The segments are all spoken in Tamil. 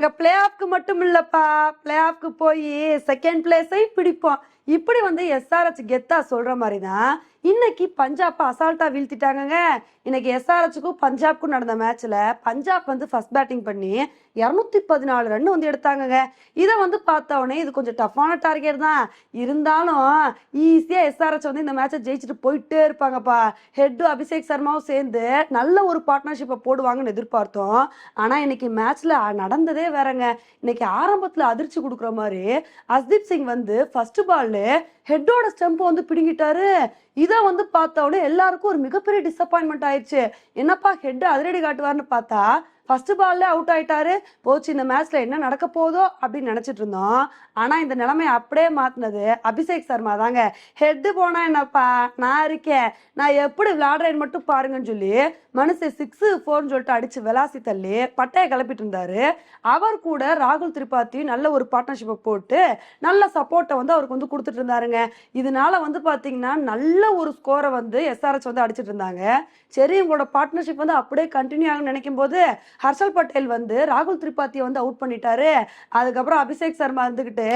நாங்க பிளே ஆஃப்க்கு மட்டும் இல்லப்பா பிளே ஆஃப்க்கு போய் செகண்ட் பிளேஸையும் பிடிப்போம். இப்படி வந்து எஸ்ஆர்ஹெச் கெத்தா சொல்ற மாதிரி தான் இன்னைக்கு பஞ்சாப் அசால்ட்டா வீழ்த்திட்டாங்கங்க. இன்னைக்கு எஸ்ஆர்ஹெச்சுக்கும் பஞ்சாப்க்கும் நடந்த மேட்ச்ல பஞ்சாப் வந்து ஃபர்ஸ்ட் பேட்டிங் பண்ணி இரநூத்தி பதினாலு ரன் வந்து எடுத்தாங்கங்க. இதை வந்து பார்த்த உடனே இது கொஞ்சம் டஃப்பான டார்கெட் தான். இருந்தாலும் ஈஸியா எஸ்ஆர்ஹெச் வந்து இந்த மேட்சை ஜெயிச்சுட்டு போயிட்டே இருப்பாங்கப்பா. ஹெட்டு அபிஷேக் சர்மாவும் சேர்ந்து நல்ல ஒரு பார்ட்னர்ஷிப்பை போடுவாங்கன்னு எதிர்பார்த்தோம். ஆனா இன்னைக்கு மேட்ச்ல நடந்ததே வேறங்க. இன்னைக்கு ஆரம்பத்துல அதிர்ச்சி கொடுக்குற மாதிரி அஸ்தீப் சிங் வந்து ஃபர்ஸ்ட் பால்ல ஹெட்டோட ஸ்டெம்ப் வந்து பிடுங்கிட்டாரு. இதை வந்து பார்த்தவொடனே எல்லாருக்கும் ஒரு மிகப்பெரிய டிசப்பாயின்மெண்ட் ஆயிடுச்சு. என்னப்பா ஹெட் அதிரடி காட்டுவார்னு பார்த்தா ஃபர்ஸ்ட் பால்ல அவுட் ஆயிட்டாரு. போச்சு இந்த மேட்ச்ல என்ன நடக்க போதோ அப்படின்னு நினைச்சிட்டு இருந்தோம். ஆனா இந்த நிலைமையை அப்படியே மாத்தினது அபிஷேக் சர்மா தாங்க. ஹெட் போனா என்னப்பா? நான் இருக்கேன். நான் எப்படி விளையாடுறேன்னு மட்டும் பாருங்கன்னு சொல்லி மனுஷன் சிக்ஸ் ஃபோர்னு சொல்லிட்டு அடிச்சு விளாசி தள்ளி பட்டையை கிளப்பிட்டு இருந்தாரு. அவர் கூட ராகுல் திரிபாத்தி நல்ல ஒரு பார்ட்னர்ஷிப்பை போட்டு நல்ல சப்போர்ட்டை வந்து அவருக்கு வந்து கொடுத்துட்டு இருந்தாருங்க. இதனால வந்து பாத்தீங்கன்னா நல்ல ஒரு ஸ்கோரை வந்து எஸ்ஆர்எஸ் வந்து அடிச்சிட்டு இருந்தாங்க. சரி உங்களோட பார்ட்னர்ஷிப் வந்து அப்படியே கண்டினியூ ஆகும் நினைக்கும் போது ஹர்ஷல் பட்டேல் வந்து ராகுல் திரிபாத்தியை வந்து அவுட் பண்ணிட்டாரு. அதுக்கப்புறம் அபிஷேக் சர்மா இருந்துக்கிட்டு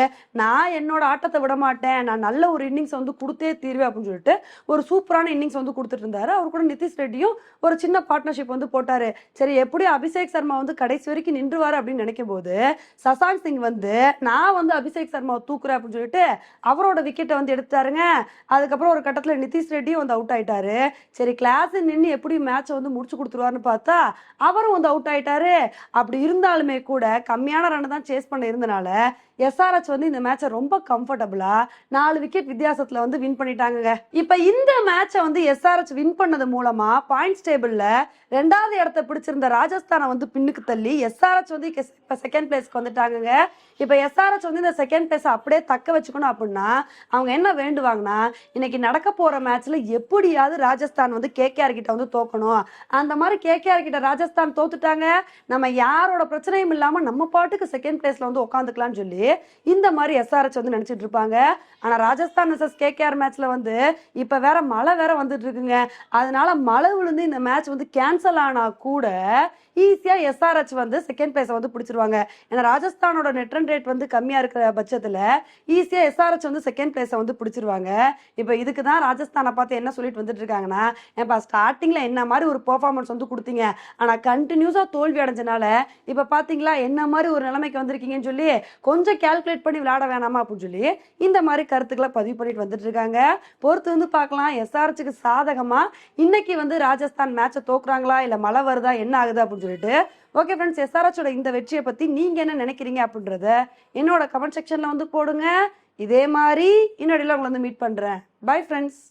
நான் என்னோட ஆட்டத்தை விட மாட்டேன். நான் நல்ல ஒரு இன்னிங்ஸ் வந்து கொடுத்தே தீர்வேன் அப்படின்னு சொல்லிட்டு ஒரு சூப்பரான இன்னிங்ஸ் வந்து கொடுத்துட்டு இருந்தாரு. அவர் கூட நிதிஷ் ரெட்டியும் ஒரு சின்ன பார்ட்னர்ஷிப் வந்து போட்டாரு. சரி எப்படி அபிஷேக் சர்மா வந்து கடைசி வரைக்கும் நின்றுவார் அப்படின்னு நினைக்கும் போது சசாங் சிங் வந்து நான் வந்து அபிஷேக் சர்மாவை தூக்குறேன் அப்படின்னு சொல்லிட்டு அவரோட விக்கெட்டை வந்து எடுத்தாருங்க அதுக்கப்புறம் ஒரு கட்டத்தில் நிதிஷ் ரெட்டியும் வந்து அவுட் ஆயிட்டாரு. சரி கிளாஸ் நின்று எப்படி மேட்சை வந்து முடிச்சு கொடுத்துருவாருன்னு பார்த்தா அவரும் வந்து அவுட் ஆயிட்டாரு. அப்படி இருந்தாலுமே கூட கம்மியான ரன் தான் சேஸ் பண்ண இருந்தனால எஸ்ஆர்எச் வந்து இந்த மேட்சை ரொம்ப கம்ஃபர்டபுளா நாலு விக்கெட் வித்தியாசத்துல வந்து வின் பண்ணிட்டாங்க இப்ப இந்த மேட்சை வந்து எஸ்ஆர்எச் வின் பண்ணது மூலமா பாயிண்ட்ஸ் டேபிள்ல ரெண்டாவது இடத்த பிடிச்சிருந்த ராஜஸ்தானை வந்து பின்னுக்கு தள்ளி எஸ்ஆர்எச் வந்து இப்ப செகண்ட் பிளேஸ்க்கு வந்துட்டாங்கங்க. இப்ப எஸ்ஆர்எச் வந்து இந்த செகண்ட் பிளேஸ் அப்படியே தக்க வச்சுக்கணும் அப்படின்னா அவங்க என்ன வேண்டுவாங்கன்னா இன்னைக்கு நடக்க போற மேட்ச்ல எப்படியாவது ராஜஸ்தான் வந்து கேகேஆர் கிட்ட வந்து தோக்கணும். அந்த மாதிரி கேகேஆர் கிட்ட ராஜஸ்தான் தோத்துட்டாங்க. நம்ம யாரோட பிரச்சனையும் இல்லாம நம்ம பாட்டுக்கு செகண்ட் பிளேஸ்ல வந்து உட்காந்துக்கலாம்னு சொல்லி இந்த மாதிரி எஸ்ஆர்எச் வந்து நினைச்சிட்டு இருப்பாங்க. ஆனா ராஜஸ்தான் வர்சஸ் கேகேஆர் மேட்ச்ல வந்து இப்ப வேற மழை வேற வந்துட்டு இருக்குங்க. அதனால மழை விழுந்து இந்த மேட்ச் வந்து கேன்சல் ஆனா கூட ஈஸியா எஸ்ஆர்எச் வந்து செகண்ட் பிளேஸை வந்து பிடிச்சிருவாங்க. ஏன்னா ராஜஸ்தானோட நெட் ரன் ரேட் வந்து கம்மியா இருக்கிற பட்சத்துல ஈஸியா எஸ்ஆர்எச் வந்து செகண்ட் பிளேஸை வந்து பிடிச்சிருவாங்க. இப்போ இதுக்கு தான் ராஜஸ்தானை பார்த்து என்ன சொல்லிட்டு வந்துட்டு இருக்காங்கன்னா ஏன்பா ஸ்டார்டிங்ல என்ன மாதிரி ஒரு பெர்ஃபார்மன்ஸ் வந்து கொடுத்தீங்க? ஆனா கண்டினியூஸா தோல்வி அடைஞ்சனால இப்ப பாத்தீங்களா என்ன மாதிரி ஒரு நிலைமைக்கு வந்திருக்கீங்கன்னு சொல்லி கொஞ்சம் கால்குலேட் பண்ணி விளையாட வேணாமா அப்படின்னு சொல்லி இந்த மாதிரி கருத்துக்களை பதிவு பண்ணிட்டு வந்துட்டு இருக்காங்க. பொறுத்து வந்து பார்க்கலாம். எஸ்ஆர்எச்சுக்கு சாதகமா இன்னைக்கு வந்து ராஜஸ்தான் மேட்சை தோக்குறாங்களா? இல்ல மழை வருதா? என்ன ஆகுது அப்படின்னு சொல்லிட்டு. ஓகே ஃப்ரெண்ட்ஸ் எஸ்ஆர்எச்சோட இந்த வெற்றியை பத்தி நீங்க என்ன நினைக்கிறீங்க அப்படின்றத என்னோட கமெண்ட் செக்ஷன்ல வந்து போடுங்க. இதே மாதிரி இன்னொடையில் உங்களை வந்து மீட் பண்றேன். Bye friends